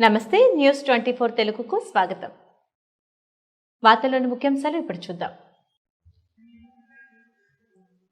నమస్తే news twenty four తెలుగుకు స్వాగతం. వార్తల్లోని ముఖ్యాంశాలు ఇప్పుడు చూద్దాం.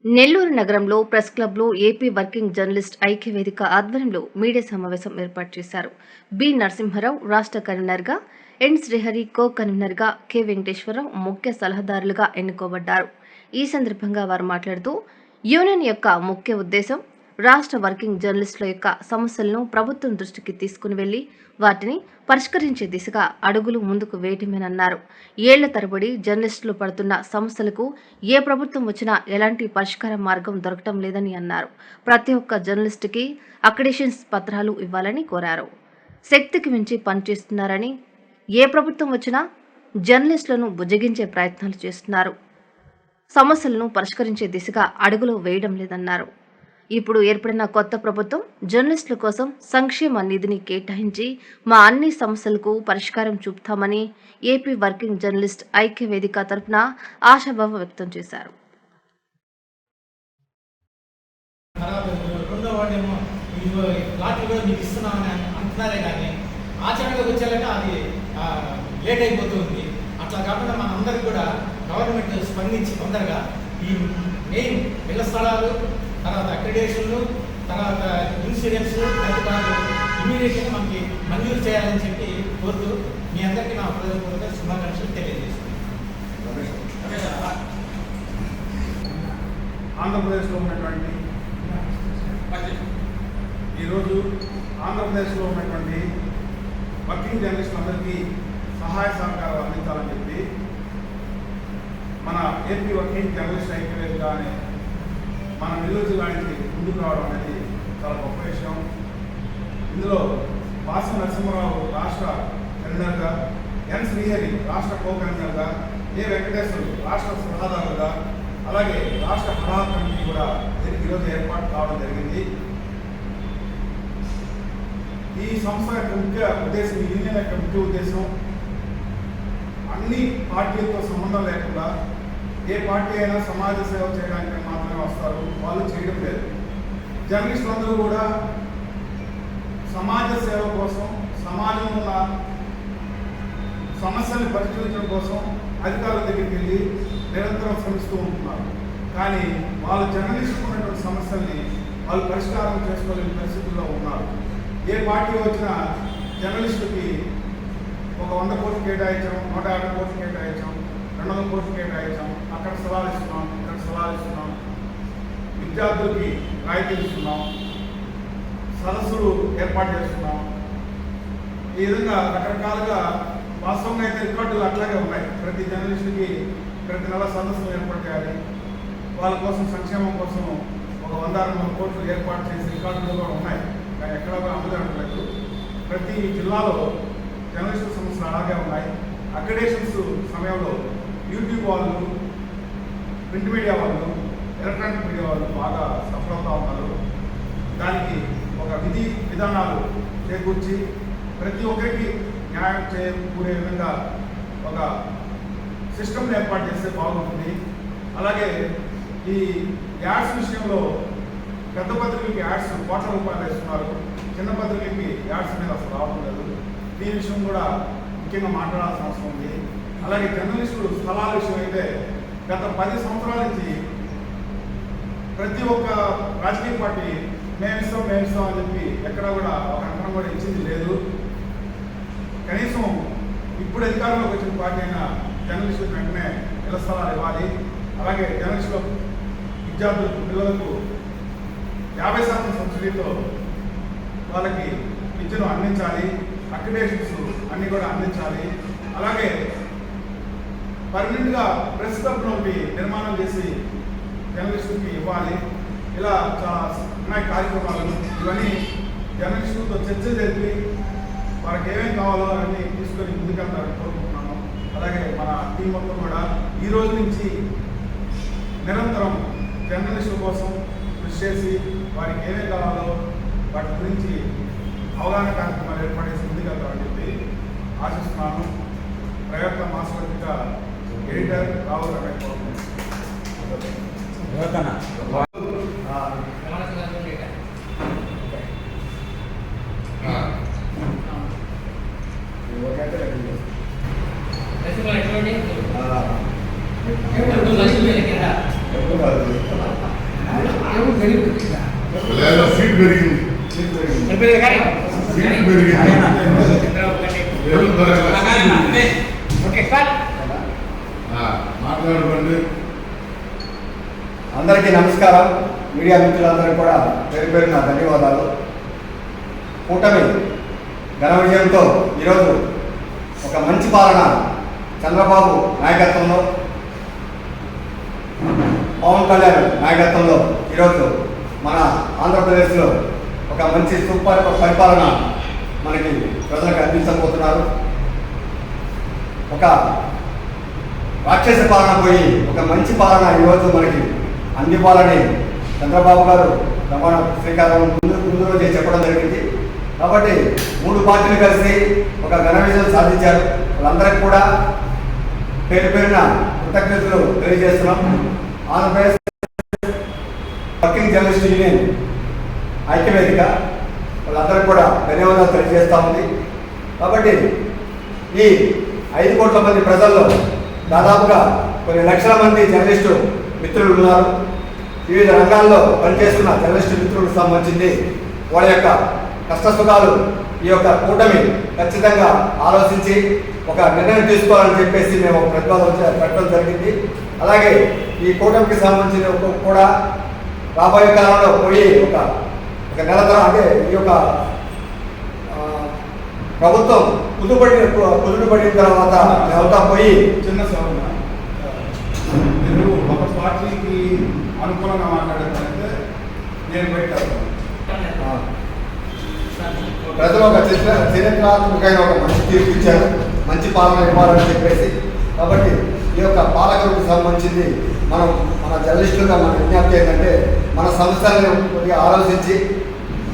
నెల్లూరు నగరంలో ప్రెస్ క్లబ్లో ఏపీ వర్కింగ్ జర్నలిస్ట్ ఐక్య వేదిక ఆధ్వర్యంలో మీడియా సమావేశం ఏర్పాటు చేశారు. బి. నరసింహారావు రాష్ట్ర కన్వీనర్గా ఎన్. శ్రీహరి కో కన్వీనర్గా కె. వెంకటేశ్వరరావు ముఖ్య సలహాదారులుగా ఎన్నుకోబడ్డారు. ఈ సందర్భంగా వారు మాట్లాడుతూ యూనియన్ యొక్క ముఖ్య ఉద్దేశం రాష్ట్ర వర్కింగ్ జర్నలిస్టుల యొక్క సమస్యలను ప్రభుత్వం దృష్టికి తీసుకుని వెళ్ళి వాటిని పరిష్కరించే దిశగా అడుగులు ముందుకు వేయటమేనన్నారు. ఏళ్ళ తరబడి జర్నలిస్టులు పడుతున్న సమస్యలకు ఏ ప్రభుత్వం వచ్చినా ఎలాంటి పరిష్కార మార్గం దొరకటం లేదని అన్నారు. ప్రతి ఒక్క జర్నలిస్టుకి అక్రిడేషన్స్ పత్రాలు ఇవ్వాలని కోరారు. శక్తికి మించి పనిచేస్తున్నారని ఏ ప్రభుత్వం వచ్చినా జర్నలిస్టులను బుజ్జగించే ప్రయత్నాలు చేస్తున్నారు. సమస్యలను పరిష్కరించే దిశగా అడుగులు వేయడం లేదన్నారు. ఇప్పుడు ఏర్పడిన కొత్త ప్రభుత్వం జర్నలిస్టుల కోసం సంక్షేమ నిధిని కేటాయించి మా అన్ని సమస్యలకు పరిష్కారం చూపుతామని ఏపీ వర్కింగ్ జర్నలిస్ట్ ఐక్య వేదిక తరఫున ఆశాభావం వ్యక్తం చేశారు. లేట్ అయిపోతుంది అట్లా కాకుండా మనందరికి కూడా గవర్నమెంట్ స్పందించి తొందరగా ఈ మెయిన్ ఇళ్ళ స్థలాలు తర్వాత అక్రిడేషన్లు తర్వాత ఇన్సూరెన్స్ తదితరాలు ఇమీడియట్గా మనకి మంజూరు చేయాలని చెప్పి కోరుతూ మీ అందరికీ నా హృదయపూర్వక శుభాకాంక్షలు తెలియజేస్తున్నాను. ఆంధ్రప్రదేశ్లో ఉన్నటువంటి ఈరోజు ఆంధ్రప్రదేశ్లో ఉన్నటువంటి వర్కింగ్ జర్నలిస్టులందరికీ సహాయ సహకారాలు అందించాలని చెప్పి మన ఏపీ వర్కింగ్ జర్నలిస్ట్ ఐక్యవేదిక అనే మన నెల్లూరు జిల్లా నుంచి ముందుకు రావడం అనేది చాలా గొప్ప విషయం. ఇందులో వాస నరసింహరావు రాష్ట్ర కన్వీనర్గా ఎన్ శ్రీహరి రాష్ట్ర కో కన్వీనర్గా ఏ వెంకటేశ్వరు రాష్ట్ర సలహాదారుగా అలాగే రాష్ట్ర ప్రధాన కమిటీ కూడా దీనికి ఈరోజు ఏర్పాటు కావడం జరిగింది. ఈ సంస్థ యొక్క ముఖ్య ఉద్దేశం యూనియన్ యొక్క ముఖ్య ఉద్దేశం అన్ని పార్టీలతో సంబంధం లేకుండా ఏ పార్టీ అయినా సమాజ సేవ చేయడానికి మాత్రమే వస్తారు. వాళ్ళు చేయడం లేదు. జర్నలిస్టులందరూ కూడా సమాజ సేవ కోసం సమాజంలో ఉన్న సమస్యల్ని పరిష్కరించడం కోసం అధికారుల దగ్గరికి వెళ్ళి నిరంతరం శ్రమిస్తూ ఉంటున్నారు. కానీ వాళ్ళు జర్నలిస్టుకు ఉన్నటువంటి సమస్యల్ని వాళ్ళు పరిష్కారం చేసుకోలేని పరిస్థితుల్లో ఉన్నారు. ఏ పార్టీ వచ్చినా జర్నలిస్టుకి ఒక వంద కోట్లు కేటాయించాం నూట యాభై కోట్లు కేటాయించాం రెండు వందల కోట్లు కేటాయించాం అక్కడ సవాలు ఇస్తున్నాం ఇక్కడ సవాలు ఇస్తున్నాం విద్యార్థులకి రాయితీలు ఇస్తున్నాం సదస్సులు ఏర్పాటు చేస్తున్నాం. ఈ విధంగా రకరకాలుగా వాస్తవంగా అయితే రికార్డులు అట్లాగే ఉన్నాయి. ప్రతి జర్నలిస్టుకి ప్రతి నెల సదస్సులు ఏర్పాటు చేయాలి. వాళ్ళ కోసం సంక్షేమం కోసం ఒక వంద అరవై వందల కోట్లు ఏర్పాటు చేసి రికార్డులు కూడా ఉన్నాయి. కానీ ఎక్కడ కూడా అమలు జరగట్లేదు ప్రతి జిల్లాలో జర్నలిస్టుల సమస్యలు అలాగే ఉన్నాయి. అక్రిడేషన్స్ సమయంలో యూట్యూబ్ వాళ్ళు ప్రింట్ మీడియా వాళ్ళు ఎలక్ట్రానిక్ మీడియా వాళ్ళు బాగా సఫలవుతూ ఉన్నారు. దానికి ఒక విధి విధానాలు చేకూర్చి ప్రతి ఒక్కరికి న్యాయం చేకూరే విధంగా ఒక సిస్టమ్ని ఏర్పాటు చేస్తే బాగుంటుంది. అలాగే ఈ యాడ్స్ విషయంలో పెద్ద పత్రికలకి యాడ్స్ కోట్ల రూపాయలు వేస్తున్నారు. చిన్న పత్రికలకి యాడ్స్ మీద అసలు రావడం లేదు. దీని విషయం కూడా ముఖ్యంగా మాట్లాడాల్సిన అవసరం ఉంది. అలాగే జర్నలిస్టులు స్థలాల విషయం అయితే గత పది సంవత్సరాల నుంచి ప్రతి ఒక్క రాజకీయ పార్టీ మేము ఇస్తాం మేము ఇస్తాం అని చెప్పి ఎక్కడా కూడా ఒక అంకణం కూడా ఇచ్చింది లేదు. కనీసం ఇప్పుడు అధికారంలోకి వచ్చిన పార్టీ అయినా జర్నలిస్టులకు వెంటనే ఇళ్ళ స్థలాలు ఇవ్వాలి. అలాగే జర్నలిస్టుల విద్యార్థులకు పిల్లలకు యాభై శాతం సబ్సిడీతో వాళ్ళకి విద్యను అందించాలి. అక్రిడేషన్స్ అన్నీ కూడా అందించాలి. అలాగే పర్మనెంట్గా ప్రెస్ క్లబ్లోకి నిర్మాణం చేసి జర్నలిస్టులకి ఇవ్వాలి. ఇలా చాలా ఉన్నాయి కార్యక్రమాలు. ఇవన్నీ జర్నలిస్టులతో చర్చ జరిపి వాళ్ళకి ఏమేమి కావాలో అవన్నీ తీసుకొని ముందుకెళ్తారని కోరుకుంటున్నాను అలాగే మన టీం మొత్తం కూడా ఈ రోజు నుంచి నిరంతరం జర్నలిస్టుల కోసం కృషి చేసి వారికి ఏమేం కావాలో వాటి గురించి అవగాహన కార్యక్రమాలు ఏర్పాటు చేసి ముందుకెళ్తామని చెప్పి ఆశిస్తున్నాను. ప్రయత్న మాస ఎడిటర్ రావు రమేష్ బాబు సీట్ పెరిగింది. సీట్ పెరిగింది. మాట్లాడుకోండి. అందరికీ నమస్కారం. మీడియా మిత్రులందరూ కూడా పేరు పేరు నా ధన్యవాదాలు. కూటమి ఘన విజయంతో ఈరోజు ఒక మంచి పాలన చంద్రబాబు నాయకత్వంలో పవన్ కళ్యాణ్ నాయకత్వంలో ఈరోజు మన ఆంధ్రప్రదేశ్లో ఒక మంచి సూపర్ పరిపాలన మనకి ప్రజలకు అందించబోతున్నారు. ఒక రాక్షస పాలన పోయి ఒక మంచి పాలన ఈరోజు మనకి అందివ్వాలని చంద్రబాబు గారు రమణ శ్రీకారం ముందు ముందు రోజే చెప్పడం జరిగింది. కాబట్టి మూడు పార్టీలు కలిసి ఒక ఘన విజయం సాధించారు. వాళ్ళందరికీ కూడా పేరు పేరున కృతజ్ఞతలు తెలియజేస్తున్నాం. ఆంధ్రప్రదేశ్ వర్కింగ్ జర్నలిస్ట్ యూనియన్ ఐక్యవేదిక వాళ్ళందరికీ కూడా ధన్యవాదాలు తెలియజేస్తూ ఉంది. కాబట్టి ఈ ఐదు కోట్ల మంది ప్రజల్లో దాదాపుగా కొన్ని లక్షల మంది జర్నలిస్టు మిత్రులు ఉన్నారు. వివిధ రంగాల్లో పనిచేస్తున్న జర్నలిస్టు మిత్రులకు సంబంధించింది వాళ్ళ యొక్క కష్టసుఖాలు ఈ యొక్క కూటమి ఖచ్చితంగా ఆలోచించి ఒక నిర్ణయం తీసుకోవాలని చెప్పేసి మేము ఒక ప్రతిపాదన పెట్టడం జరిగింది. అలాగే ఈ కూటమికి సంబంధించిన కూడా రాబోయే కాలంలో పోయి ఒక ఒక నెల అంటే ఈ యొక్క ప్రభుత్వం కుదుపడి కుదుటపడిన తర్వాత మేమంతా పోయి చిన్న ఒక పార్టీకి అనుకూలంగా మాట్లాడతారంటే నేను పెట్టాను. ఆ, ప్రజలు ఒక చరిత్ర చరిత్రాత్మకమైన ఒక మంచి తీర్పు ఇచ్చారు మంచి పాలన ఇవ్వాలని చెప్పేసి. కాబట్టి ఈ యొక్క పాలకులకు సంబంధించింది మనం మన జర్నలిస్టులుగా మన విజ్ఞప్తి ఏంటంటే మన సంస్థలను కొద్దిగా ఆలోచించి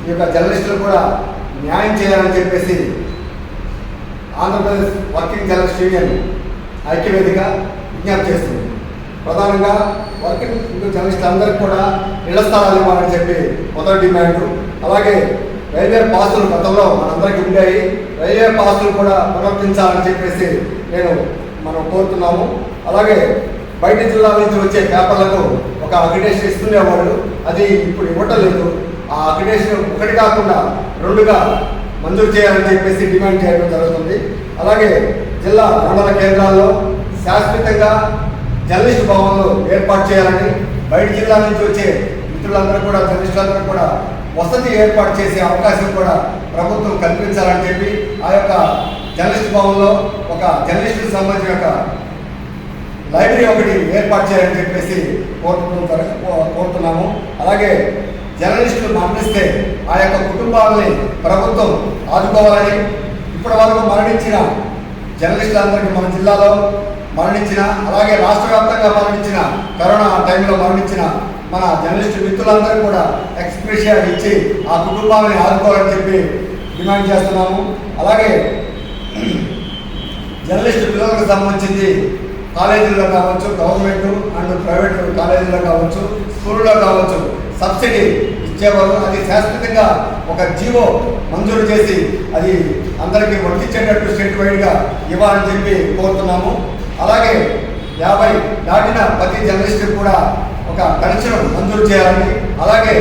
ఈ యొక్క జర్నలిస్టులు కూడా న్యాయం చేయాలని చెప్పేసి ఆంధ్రప్రదేశ్ వర్కింగ్ జర్నలిస్ట్ యూనియన్ ఐక్యవేదిక విజ్ఞప్తి చేస్తుంది. ప్రధానంగా వర్కింగ్ జర్నలిస్ట్ అందరికీ కూడా ఇళ్ళ స్థలాలు ఇవ్వాలని చెప్పి మొదటి డిమాండ్. అలాగే రైల్వే పాసులు గతంలో మనందరికీ ఉండేవి రైల్వే పాసులు కూడా పునరుద్ధరించాలని చెప్పేసి నేను మనం కోరుతున్నాము. అలాగే బయట జిల్లాల నుంచి వచ్చే పేపర్లకు ఒక అగ్రిడేషన్ ఇస్తుండేవాళ్ళు అది ఇప్పుడు ఇవ్వటం లేదు. ఆ అగ్రిడేషన్ ఒకటి కాకుండా రెండుగా మంజూరు చేయాలని చెప్పేసి డిమాండ్ చేయడం జరుగుతుంది. అలాగే జిల్లా మండల కేంద్రాల్లో శాశ్వతంగా జర్నలిస్ట్ భవన్లు ఏర్పాటు చేయాలని బయట జిల్లా నుంచి వచ్చే మిత్రులందరూ కూడా జర్నలిస్టులందరూ కూడా వసతి ఏర్పాటు చేసే అవకాశం కూడా ప్రభుత్వం కల్పించాలని చెప్పి ఆ యొక్క జర్నలిస్ట్ భవన్లో ఒక జర్నలిస్టుకు సంబంధించిన ఒక లైబ్రరీ ఒకటి ఏర్పాటు చేయాలని చెప్పేసి కోరుతున్నాం కో- కోరుతున్నాము. అలాగే జర్నలిస్టులు మరణిస్తే ఆ యొక్క కుటుంబాలని ప్రభుత్వం ఆదుకోవాలని ఇప్పటి వరకు మరణించిన జర్నలిస్టులందరికీ మన జిల్లాలో మరణించిన అలాగే రాష్ట్ర వ్యాప్తంగా మరణించిన కరోనా టైంలో మరణించిన మన జర్నలిస్టు మిత్రులందరూ కూడా ఎక్స్ప్రెషియా ఇచ్చి ఆ కుటుంబాన్ని ఆదుకోవాలని చెప్పి డిమాండ్ చేస్తున్నాము. అలాగే జర్నలిస్ట్ పిల్లలకు సంబంధించింది కాలేజీల్లో కావచ్చు గవర్నమెంట్ అండ్ ప్రైవేట్ కాలేజీలో కావచ్చు స్కూల్లో కావచ్చు సబ్సిడీ ఇచ్చేవారు అది శాశ్వతంగా ఒక జీవో మంజూరు చేసి అది అందరికీ వర్తించేటట్టు స్టేట్ వైడ్గా ఇవ్వాలని చెప్పి కోరుతున్నాము. అలాగే యాభై దాటిన ప్రతి జర్నలిస్ట్ కూడా ఒక పెన్షన్ మంజూరు చేయాలని అలాగే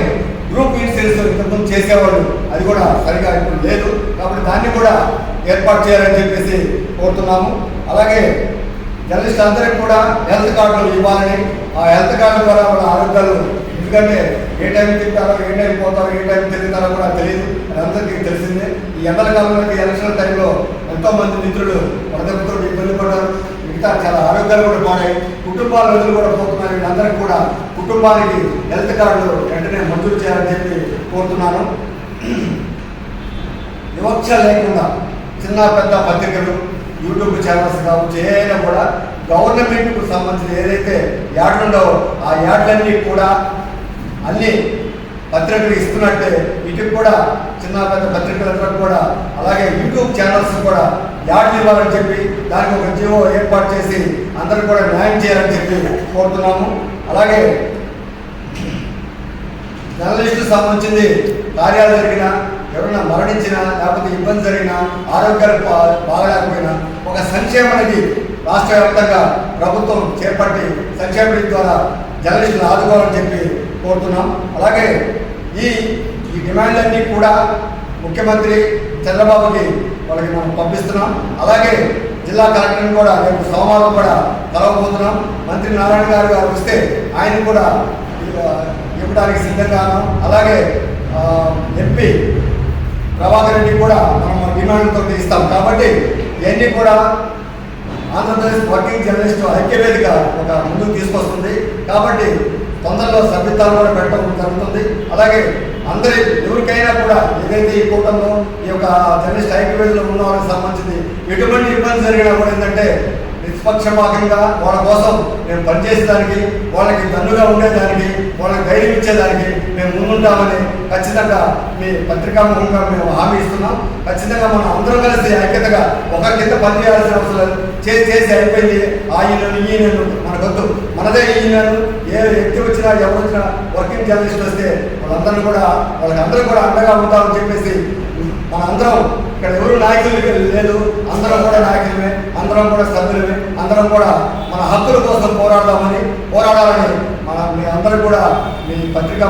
గ్రూప్ ఇన్సూరెన్స్ ఇంతకుముందు చేసేవాళ్ళు అది కూడా సరిగా ఇప్పుడు లేదు. కాబట్టి దాన్ని కూడా ఏర్పాటు చేయాలని చెప్పేసి కోరుతున్నాము. అలాగే జర్నలిస్ట్ అందరికీ కూడా హెల్త్ కార్డులు ఇవ్వాలని ఆ హెల్త్ కార్డు ద్వారా వాళ్ళ ఆరోగ్యాలు ఎందుకంటే ఏ టైం తింటారో ఏ టైం పోతారో ఏ టైం తిరుగుతారో కూడా తెలియదు. అది అందరికీ తెలిసిందే. ఈ ఎండల కాలంలో ఎలక్షన్ టైంలో ఎంతో మంది మిత్రులు వరదలతో ఇబ్బంది పడ్డారు. మిగతా చాలా ఆరోగ్యాలు కూడా పాడాయి కుటుంబాల రోజులు కూడా పోతున్నారు వీళ్ళందరికీ కూడా కుటుంబానికి హెల్త్ కార్డులు వెంటనే మంజూరు చేయాలని చెప్పి కోరుతున్నాను. వివక్ష లేకుండా చిన్న పెద్ద పత్రికలు యూట్యూబ్ ఛానల్స్ కావచ్చు ఏదైనా కూడా గవర్నమెంట్కు సంబంధించిన ఏదైతే యాడ్లు ఉండవో ఆ యాడ్లన్నీ కూడా అన్నీ పత్రికలు ఇస్తున్నట్టే వీటికి కూడా చిన్న పెద్ద పత్రికలకు కూడా అలాగే యూట్యూబ్ ఛానల్స్ కూడా యాడ్లు ఇవ్వాలని చెప్పి దానికి ఒక జీవో ఏర్పాటు చేసి అందరూ కూడా న్యాయం చేయాలని చెప్పి కోరుతున్నాము. అలాగే జర్నలిస్టు సంబంధించింది కార్యాలు జరిగినా ఎవరైనా మరణించినా లేకపోతే ఇబ్బంది జరిగినా ఆరోగ్యాలు బా- బాగలేకపోయినా ఒక సంక్షేమ అనేది రాష్ట్ర వ్యాప్తంగా ప్రభుత్వం చేపట్టి సంక్షేమ నిధి ద్వారా జర్నలిస్టులు ఆదుకోవాలని చెప్పి కోరుతున్నాం. అలాగే ఈ ఈ డిమాండ్లన్నీ కూడా ముఖ్యమంత్రి చంద్రబాబుకి వాళ్ళకి మనం పంపిస్తున్నాం. అలాగే జిల్లా కలెక్టర్ని కూడా రేపు సోమవారం కూడా కలవబోతున్నాం. మంత్రి నారాయణ గారు గారు వస్తే ఆయన కూడా ఆ, ఇవ్వడానికి సిద్ధంగాను అలాగే ఎంపి ఎంపీ ప్రభాకర్ రెడ్డి కూడా మనం డిమాండ్తో ఇస్తాం. కాబట్టి ఇవన్నీ కూడా ఆంధ్రప్రదేశ్ వర్కింగ్ జర్నలిస్ట్ ఐక్యవేదిక ఒక ముందుకు తీసుకొస్తుంది. కాబట్టి తొందరలో సభ్యత్వాలు కూడా పెట్టడం జరుగుతుంది. అలాగే అందరి ఎవరికైనా కూడా ఏదైతే ఈ కూటంలో ఈ యొక్క జర్నలిస్ట్ ఐక్యవేదిలో ఉన్న వాళ్ళకి సంబంధించింది ఎటువంటి ఇబ్బంది జరిగినా కూడా ఏంటంటే నిష్పక్షపాతంగా వాళ్ళ కోసం మేము పనిచేసేదానికి వాళ్ళకి దన్నుగా ఉండేదానికి వాళ్ళకి ధైర్యం ఇచ్చేదానికి మేము ముందుంటామని ఖచ్చితంగా మీ పత్రికా ముఖంగా మేము హామీ ఇస్తున్నాం. ఖచ్చితంగా మనం అందరం కలిసి ఐక్యతగా ఒక కింద పనిచేయాల్సిన అవసరం చేసి చేసి అయిపోయింది. ఆ ఈయన ఈయన మనకొద్దు మనదే ఈయనను. ఏ వ్యక్తి వచ్చినా ఎవరు వచ్చినా వర్కింగ్ జర్నలిస్ట్ వస్తే వాళ్ళందరూ కూడా వాళ్ళకి అందరూ కూడా అండగా ఉంటామని చెప్పేసి మన అందరం ఇక్కడ ఎవరు నాయకులు లేదు అందరం కూడా నాయకులమే అందరం కూడా సభ్యులమే అందరం కూడా మన హక్కుల కోసం పోరాడదామని పోరాడాలని మన మీ అందరూ కూడా మీ పత్రికా